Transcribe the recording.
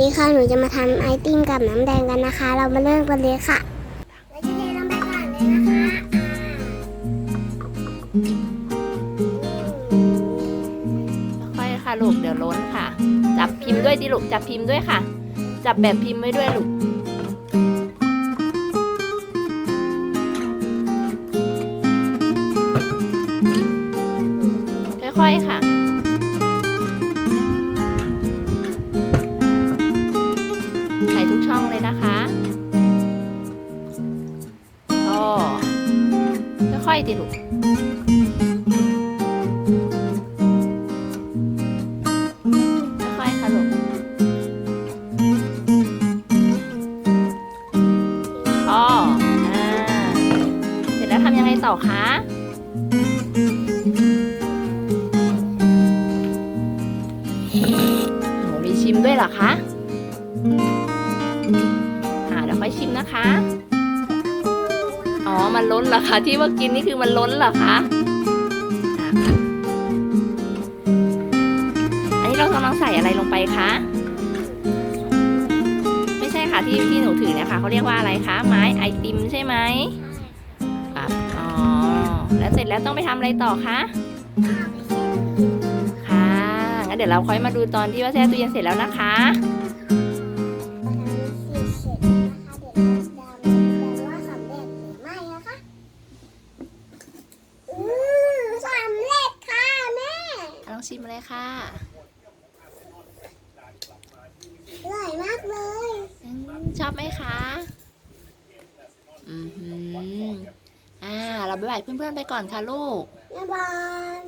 ดีค่ะ หนูจะมาทำไอติมกับน้ำแดงกันนะคะ เรามาเริ่มกันเลยค่ะเราจะเทลงไปก่อนเลยนะคะค่อยค่ะลูกเดี๋ยวล้นค่ะ จับพิมพ์ด้วยดิลูก จับพิมพ์ด้วยค่ะ จับแบบพิมพ์ไว้ด้วยลูกค่อยๆค่ะ อยๆดิลูกค่อยๆค่ะลูกพออ่าเสร็จแล้วทำยังไงต่อคะหนูมีชิมด้วยเหรอคะอ่าเดี๋ยวค่อยชิมนะคะ อ๋อมันล้นเหรอคะที่ว่ากินนี่คือมันล้นเหรอคะอันนี้เรากำลังใส่อะไรลงไปคะ ไม่ใช่ค่ะที่ที่หนูถือเนี่ยค่ะเขาเรียกว่าอะไรคะไม้ไอติมใช่ไหมครับอ๋อแล้วเสร็จแล้วต้องไปทำอะไรต่อคะค่ะงั้นเดี๋ยวเราค่อยมาดูตอนที่ว่าแช่ตู้เย็นเสร็จแล้วนะคะ ชิมเลยค่ะอร่อยมากเลยอืมชอบไหมคะอือหืออ่า เราไปไหวเพื่อนๆไปก่อนค่ะลูกแม่บอล